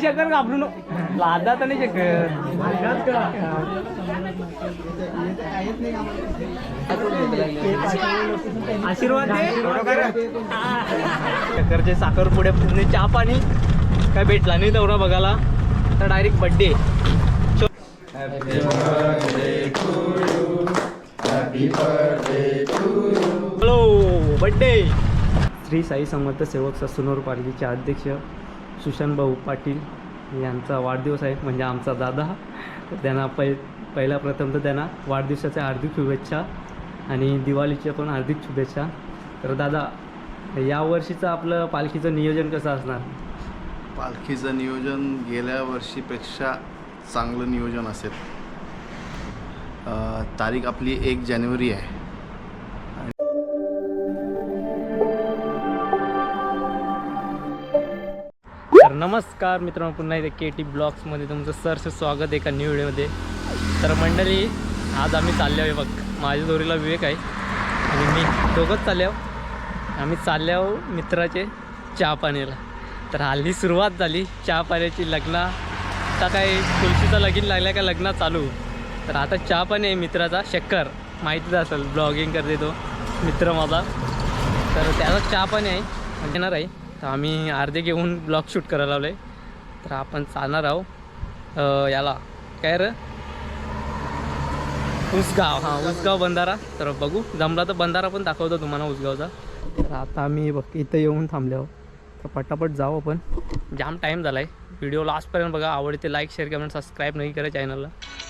शकर घाबरू नको. लादा तर नाही शकर आशीर्वाद शक्करचे साखर पुढे पूर्ण चहा पाणी. काय भेटला नाही तेवढा बघायला. तर direct birthday hello birthday Shri Sai Samarth सेवक ससुनोर पार्टीचे अध्यक्ष. सुशांत भाऊ पाटील यांचा वाढदिवस आहे म्हणजे आमचा दादा. तर त्यांना पै पहिला प्रथम तर त्यांना वाढदिवसाच्या हार्दिक शुभेच्छा आणि दिवाळीच्या पण हार्दिक शुभेच्छा. तर दादा यावर्षीचं आपलं पालखीचं नियोजन कसं असणार? पालखीचं नियोजन गेल्या वर्षीपेक्षा चांगलं नियोजन असेल. तारीख आपली एक जानेवारी आहे. नमस्कार मित्रांनो पुन्हा एकदा के टी ब्लॉग्समध्ये तुमचं सरचं स्वागत एका न्यू व्हिडिओमध्ये तर मंडळी आज आम्ही चालले आहे बघ माझ्या दोरीला विवेक आहे. आणि मी दोघंच चालले आहो आम्ही चालले आहो मित्राचे चहा पाण्याला. तर हल्ली सुरुवात झाली चहा पाण्याची लग्न. आता काय तुळशीचं लगीन लागल्या का लग्न चालू? तर आता चहा पाणी आहे मित्राचा शक्कर. माहितीच असेल ब्लॉगिंग करते तो मित्र माझा. तर त्याचा चहा पाणी आहे म्हणजे येणार आहे. तर आम्ही अर्धे घेऊन ब्लॉग शूट करायला लावले. तर आपण चालणार आहो याला. काय र? उसगाव. हां उसगाव बंधारा. तर बघू जमला तर बंधारा पण दाखवतो तुम्हाला उसगावचा. तर आता आम्ही बघ इथं येऊन थांबले आहो तर पटापट जाऊ आपण. जाम टाईम झाला आहे व्हिडिओ लास्टपर्यंत बघा आवडते लाईक शेअर कमेंट सबस्क्राईब नाही करा चॅनलला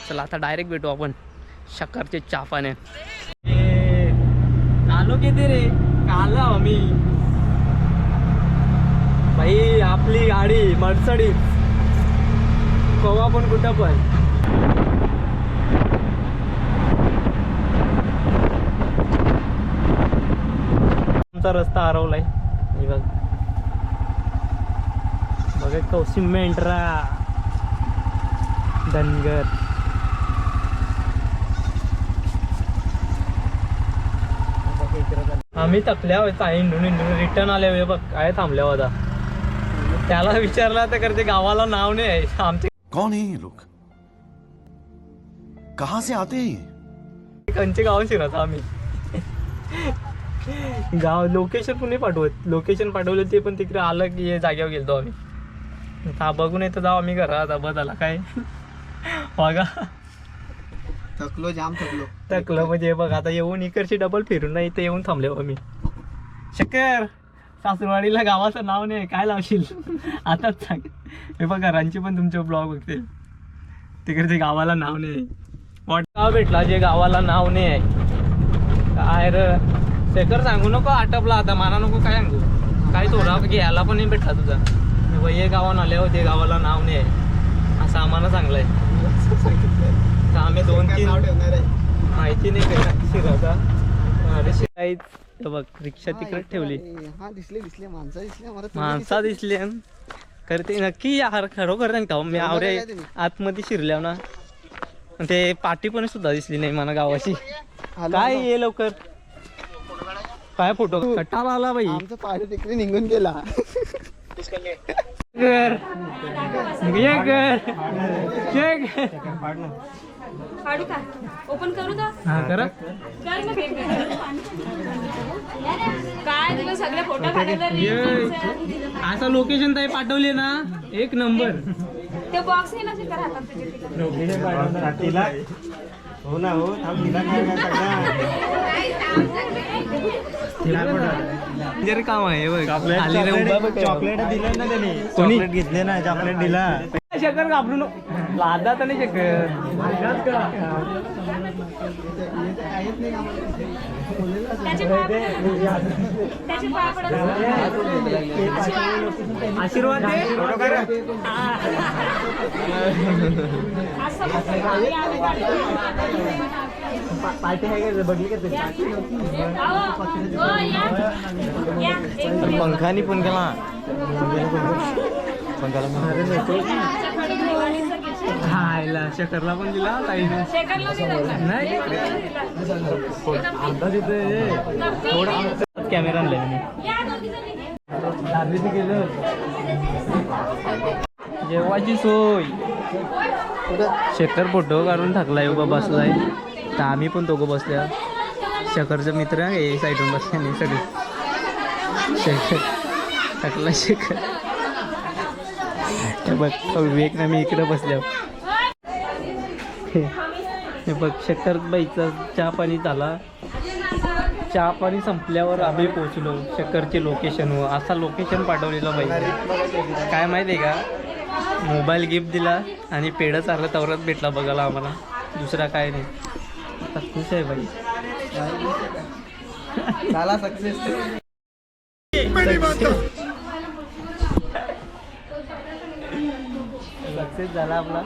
चला आता डायरेक्ट भेटू आपण. शक्करचे चाफाने. पाण्या आलो किती रे? आलो आम्ही. आपली गाडी मर्सडीज कवा पण कुठं पण. आमचा रस्ता हरवलाय. बघ. बघा कौशी मेंढरा. धनगर. आम्ही थकल्या होता इंडून इंडून रिटर्न आले बघ काय थांबल्या होता त्याला विचारला तर करते गावाला नाव नाही आहे. आमचे कौन है ये लोग? कहां से आते हैं ये? कंचे गावात शिरायचं आम्ही. गाव लोकेशन पण नाही पाठवत. लोकेशन पाठवलं ते पण तिकडे आलं की हे जाग्यावर गेलतो आम्ही. हा बघून येतो जाऊ आम्ही घरात बदला काय? बघा. थकलो जाम थकलो. टकलं म्हणजे बघ आता येऊन इकडची डबल फिरून नाही इथे येऊन थांबले आम्ही. शक्कर! सासरवाडीला गावाचं नाव नाही काय लावशील? आताच सांग. हे बघा रांची पण तुमचे ब्लॉग बघते. तिकडे ते गावाला नाव नाही. वाट गाव भेटला जे गावाला नाव नाही. आहे काय र? शेखर सांगू नको आटपला आता. मला नको काय सांगू? काय थोडा घ्यायला पण नाही भेटला तुझा. मी हे गावान आल्यावर ते गावाला नाव नाही. आहे असं आम्हाला सांगलंय आम्ही दोन तीन माहिती नाही काय बघ रिक्षा तिकडे ठेवली. हा दिसले दिसले माणसं दिसले मला माणसा दिसली. अन करते नक्की यार खरोखर नाही का हो? मी आवरे आतमध्ये शिरल्या ना ते पाठी पण सुद्धा दिसली नाही मला गावाची काय ये लवकर? काय फोटो? कटाला आला बाई. आमचं तिकडे निघून गेला. कर ये कर. काढू का? ओपन करू का हा करा. कर ना काय तुला सगळे फोटो पाठवले ये असं लोकेशन ताई पाठवले ना एक नंबर ते बॉक्स आहे ना ते करा हातात तुझ्या तिला. जरी काम आहे बघ. दिले ना त्यांनी? चॉकलेट घेतले ना चॉकलेट दिला. शकर घाबरू नको. लादा तर नाही शकर. आशीर्वाद दे. पार्टी आहे का? बघली का हो. पंखानी पण केला. हायला. शकरला पण दिला ताईने शेखरला? नाही? कॅमेरा आणलाय मी. जेवायची सोय. शेखर फोटो काढून टाकलाय उभा बसलाय. तर आम्ही पण दोघं बसल्या. शेखरचा मित्र आहे हे साईडून बसले नाही सगळे. शेखर टाकला शेखर. बघ विवेक ना मी इकडे बसल्या हे बघ शेखर बाईचा चहा पाणी झाला. चहा पाणी संपल्यावर आम्ही पोचलो शक्करचे लोकेशनवर असा लोकेशन पाठवलेला पाहिजे काय माहिती आहे का? मोबाईल गिफ्ट दिला आणि पेढं चाललं तवरच भेटला बघायला आम्हाला. दुसरा काय नाही. आता खुश आहे बाई. झाला सक्सेस सक्सेस झाला आपला.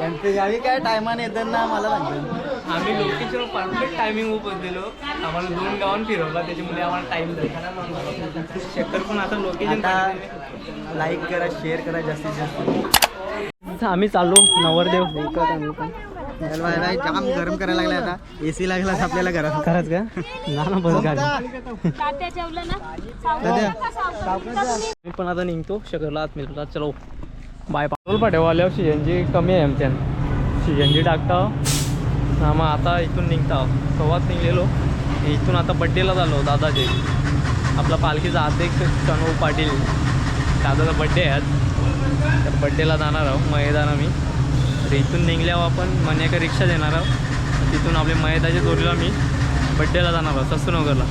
यांचे गावी काय टायमाने येतात ना मला आम्ही लोकेशन परफेक्ट टायमिंग दिलो आम्हाला दोन गावांना फिरवला त्याच्यामुळे आम्हाला टाईम झाला. शक्कर पण आता लोकेशन लाईक करा शेअर करा जास्तीत जास्त. आम्ही चाललो नवरदेव जाम गरम करायला लागला आता. एसी लागला आपल्याला घरात खरंच का? ना ना बस गाडी पण आता निघतो शकरला आत मिळतो चलो बाय पाटोल पाठव सी एन जी कमी आहे आमच्यान सी एन जी टाकता. हा मग आता इथून निघता. सव्वाच निघलेलो. इथून आता बड्डेला झालो दादाचे. आपला पालखीचा एक कणू पाटील. दादाचा बड्डे आहे आज. तर बड्डेला जाणार आहोत मयदान आम्ही. तर इथून निघल्यावर आपण म्हणे एका रिक्षा देणार आहोत. तिथून आपले मैदाच्या जोडीला मी बड्डेला जाणार आहोत सस्तनगरला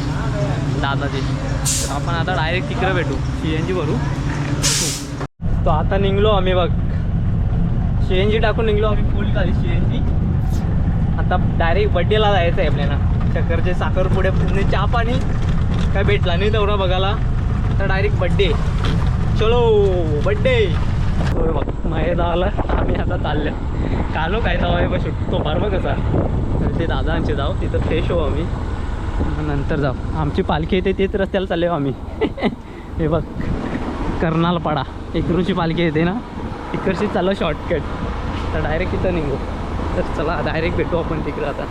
दादाचे. तर आपण आता डायरेक्ट तिकडे भेटू. सी एन जी भरू. तो आता निघलो आम्ही बघ. सी एन जी टाकून निघलो आम्ही फुल झाली सी एन जी आता डायरेक्ट बड्डेला जायचं आहे आपल्याला. चक्करचे साखरपुडे पूर्ण चहा पाणी काय भेटला नाही तेवढा बघायला. तर डायरेक्ट बड्डे चलो बड्डे होय बघ माहे आला आम्ही आता चालल्या. कालो काय जाऊ बस तो फार बघ कसा. तर ते दादांचे जाऊ तिथं फ्रेश हो आम्ही. नंतर जाऊ. आमची पालखी येते तेच रस्त्याला चालले आम्ही. हे बघ. कर्नालपाडा इकडूची पालखी येते ना इकडशी चाललं शॉर्टकट तर डायरेक्ट तिथं निघू. तर चला डायरेक्ट भेटू आपण तिकडं आता.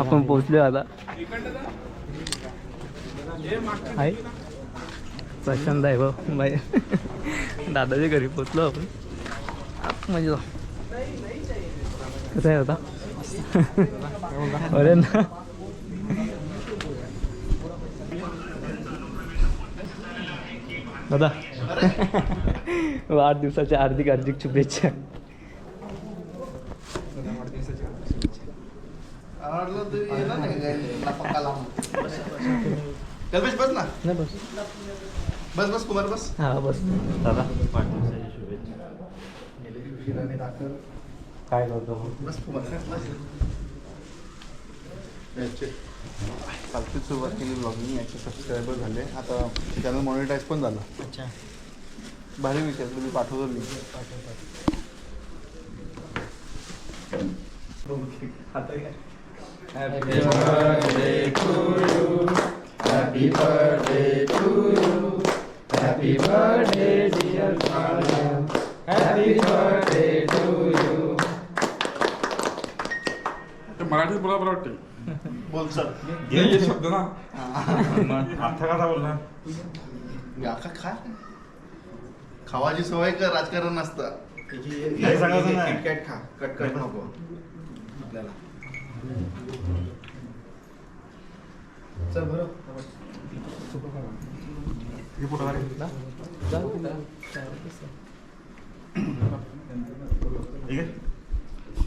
आपण पोचलो आता. आहे प्रशांत आहे भाऊ बाई. दादाच्या घरी पोचलो आपण. आत म्हणजे कसं आहे आता? अरे ना दादा. वाढदिवसाच्या हार्दिक हार्दिक शुभेच्छा. कल्पेश बस ना. नाही बस. बस बस कुमार बस. हा बस. दादा काय करतो? बस कुमार बस याचे. कालची सुरुवात केली ब्लॉगिंग याचे सबस्क्रायबर झाले. आता चॅनल मॉनिटाईज पण झालं. अच्छा. भारी विचार तुम्ही पाठवतो लिंक ते मराठीत बोला बरं वाटते बोल सर. हे हे शब्द ना. अर्थ कसा बोलला खा. खावाची सवय कर राजकारण नसतं. नाही सांगायचं नाही. किटकॅट खा. कटकट नको. आपल्याला. चल बरं. हे कुठं आहे?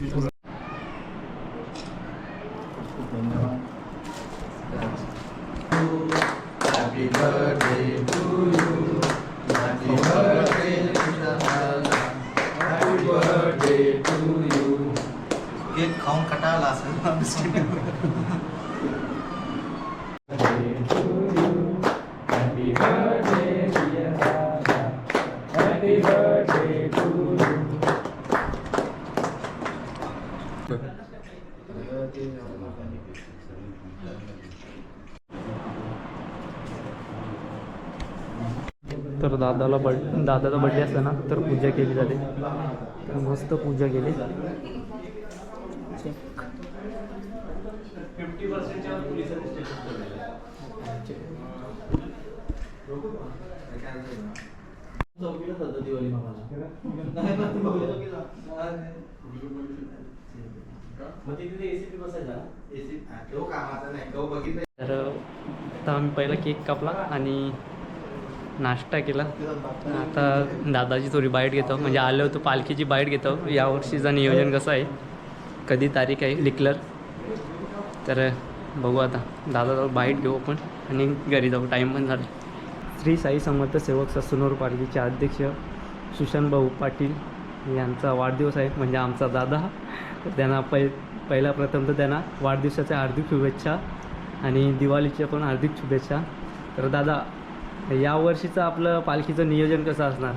ठीक आहे. तर दादाला बड दादाचा बड्डे असला ना तर पूजा केली जाते. तर मस्त पूजा केली चेक फिफ्टी पर्सेंटच्या पोलिसांनी स्टेटस ठेवलेलं आहे चौकीला जातो दिवाळी मग तिथे ते एसीपी बसायचा ना तो कामाचा नाही तर आता आम्ही पहिला केक कापला आणि नाश्ता केला. आता दादाची थोडी बाईट घेतो. म्हणजे आलो होतो पालखीची बाईट घेतो. यावर्षीचं नियोजन कसं आहे कधी तारीख आहे डिक्लेअर तर बघू आता. दादा बाईट घेऊ आपण आणि घरी जाऊ. टाईम पण झाला. श्री साई समर्थ सेवक ससुनोर पालखीचे अध्यक्ष सुशांत भाऊ पाटील यांचा वाढदिवस आहे म्हणजे आमचा दादा. तर त्यांना पै पहिला प्रथम तर त्यांना वाढदिवसाच्या हार्दिक शुभेच्छा आणि दिवाळीच्या पण हार्दिक शुभेच्छा. तर दादा यावर्षीचं आपलं पालखीचं नियोजन कसं असणार?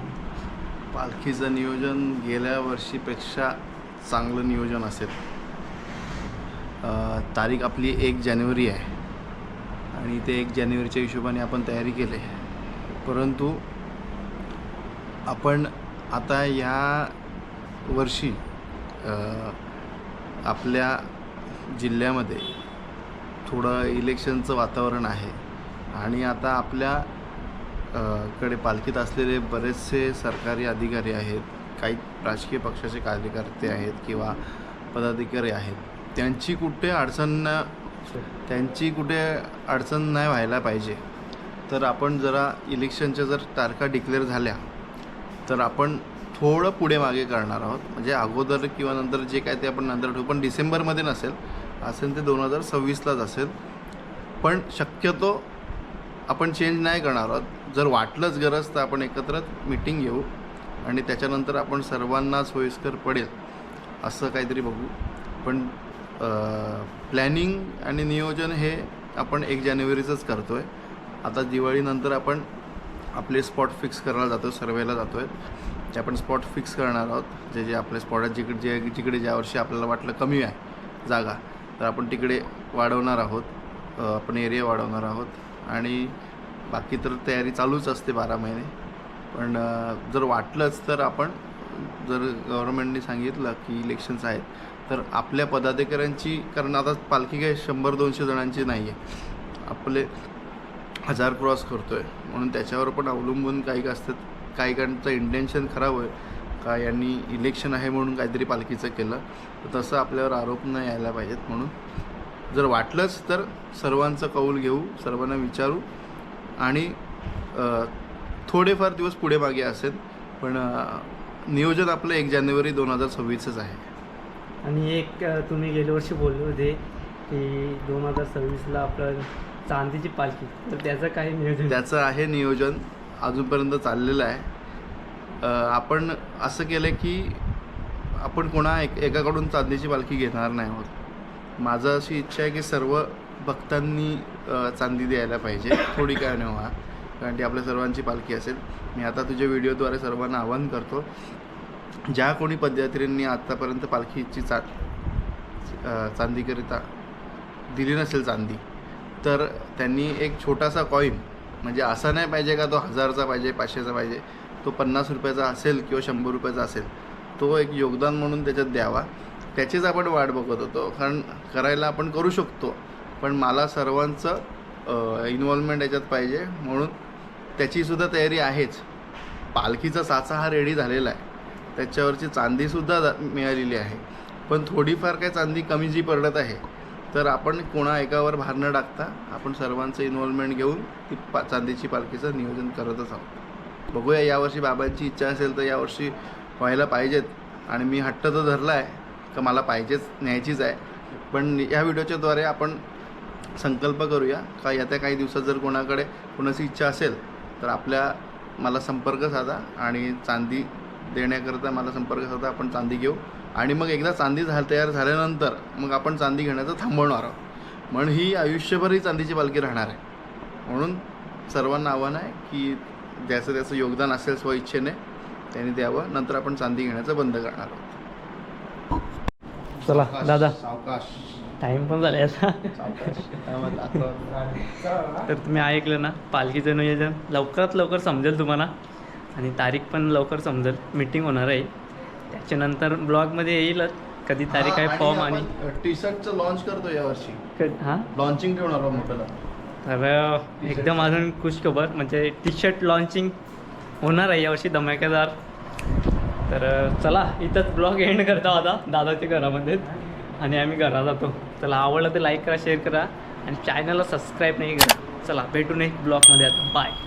पालखीचं नियोजन गेल्या वर्षीपेक्षा चांगलं नियोजन असेल. तारीख आपली एक जानेवारी आहे. आणि ते एक जानेवारीच्या हिशोबाने आपण तयारी केली परंतु आपण आता या वर्षी आपल्या जिल्ह्यामध्ये थोडं इलेक्शनचं वातावरण आहे आणि आता आपल्या कडे पालखीत असलेले बरेचसे सरकारी अधिकारी आहेत काही राजकीय पक्षाचे कार्यकर्ते आहेत किंवा पदाधिकारी आहेत त्यांची कुठे अडचण त्यांची कुठे अडचण नाही व्हायला पाहिजे. तर आपण जरा इलेक्शनच्या जर तारखा डिक्लेअर झाल्या तर आपण थोडं पुढे मागे करणार आहोत. म्हणजे अगोदर किंवा नंतर जे काय ते आपण नंतर ठेवू पण डिसेंबरमध्ये नसेल. असेल ते दोन हजार सव्वीसलाच असेल. पण शक्यतो आपण चेंज नाही करणार आहोत. जर वाटलंच गरज तर आपण एकत्र मिटिंग घेऊ आणि त्याच्यानंतर आपण सर्वांना सोयीस्कर पडेल असं काहीतरी बघू. पण प्लॅनिंग आणि नियोजन हे आपण एक जानेवारीचंच करतो आहे आता दिवाळीनंतर आपण आपले स्पॉट फिक्स करायला जातो सर्वेला जातो आहे ते आपण स्पॉट फिक्स करणार आहोत जे जे आपले स्पॉट आहेत जिकडे जे जिकडे ज्या वर्षी आपल्याला वाटलं कमी आहे जागा तर आपण तिकडे वाढवणार आहोत. आपण एरिया वाढवणार आहोत. आणि बाकी तर तयारी चालूच असते बारा महिने. पण जर वाटलंच तर आपण जर गव्हर्नमेंटने सांगितलं की इलेक्शन्स आहेत तर आपल्या पदाधिकाऱ्यांची कारण आता पालखी काय शंभर दोनशे जणांची नाही आहे आपले हजार क्रॉस करतो आहे म्हणून त्याच्यावर पण अवलंबून काही का असतात काही काहींचं इंटेन्शन खराब होईल का यांनी इलेक्शन आहे म्हणून काहीतरी पालखीचं केलं. तर तसं आपल्यावर आरोप नाही यायला पाहिजेत म्हणून. जर वाटलंच तर सर्वांचं कौल घेऊ सर्वांना विचारू. आणि थोडेफार दिवस पुढे मागे असेल पण नियोजन आपलं एक जानेवारी दोन हजार सव्वीसच आहे. आणि एक तुम्ही गेल्या वर्षी बोलले होते की दोन हजार सव्वीसला आपलं चांदीची पालखी. तर त्याचं काही नियोजन. त्याचं आहे नियोजन. अजूनपर्यंत चाललेलं आहे. आपण असं केलं की आपण कोणा एक एकाकडून चांदीची पालखी घेणार नाही आहोत. माझं अशी इच्छा आहे की सर्व भक्तांनी चांदी द्यायला पाहिजे. थोडी काय नाही व्हा कारण ती आपल्या सर्वांची पालखी असेल. मी आता तुझ्या व्हिडिओद्वारे सर्वांना आवाहन करतो ज्या कोणी पदयात्रींनी आत्तापर्यंत पालखीची चा चांदीकरिता दिली नसेल चांदी तर त्यांनी एक छोटासा कॉईन म्हणजे असा नाही पाहिजे का तो हजारचा पाहिजे पाचशेचा पाहिजे तो पन्नास रुपयाचा असेल किंवा शंभर रुपयाचा असेल तो एक योगदान म्हणून त्याच्यात द्यावा. त्याचीच आपण वाट बघत होतो कारण करायला आपण करू शकतो पण मला सर्वांचं इन्व्हॉल्वमेंट याच्यात पाहिजे म्हणून त्याचीसुद्धा तयारी आहेच. पालखीचा साचा हा रेडी झालेला आहे. त्याच्यावरची चांदीसुद्धा जा- मिळालेली आहे. पण थोडीफार काय चांदी कमी जी पडत आहे तर आपण कोणा एकावर भार न टाकता आपण सर्वांचं इन्व्हॉल्वमेंट घेऊन ती पा चांदीची पालखीचं नियोजन करतच आहोत बघूया यावर्षी बाबांची इच्छा असेल तर यावर्षी व्हायला पाहिजेत आणि मी हट्ट तर धरला आहे का मला पाहिजेच न्यायचीच आहे. पण या व्हिडिओच्याद्वारे आपण संकल्प करूया का येत्या काही दिवसात जर कोणाकडे कोणाची इच्छा असेल तर आपल्या मला संपर्क साधा आणि चांदी देण्याकरता मला संपर्क साधा आपण चांदी घेऊ. आणि मग एकदा चांदी झा तयार झाल्यानंतर मग आपण चांदी घेण्याचं थांबवणार आहोत. म्हणून ही आयुष्यभर ही चांदीची पालखी राहणार आहे. म्हणून सर्वांना आव्हान आहे की ज्याचं त्याचं योगदान असेल स्वइच्छेने त्यांनी द्यावं. नंतर आपण चांदी घेण्याचं बंद करणार आहोत. चला दादा. सावकाश. टाईम पण झाला आता तर तुम्ही ऐकलं ना पालखीचं नियोजन. लवकरात लवकर समजेल तुम्हाला. आणि तारीख पण लवकर समजेल. मीटिंग होणार आहे. त्याच्यानंतर ब्लॉगमध्ये येईलच कधी तारीख आहे फॉर्म आणि टी शर्टचं लॉन्च करतो यावर्षी. क- हां? लॉन्चिंग ठेवणार तर एकदम अजून खुश खबर म्हणजे टी शर्ट लॉन्चिंग होणार आहे यावर्षी धमाकेदार. तर चला इथंच ब्लॉग एंड करतो आता दादाच्या घरामध्ये. आणि आम्ही घरात जातो. चला आवडलं तर लाईक करा शेअर करा. आणि चॅनलला सबस्क्राईब नाही करा चला भेटू एक ब्लॉगमध्ये आता. बाय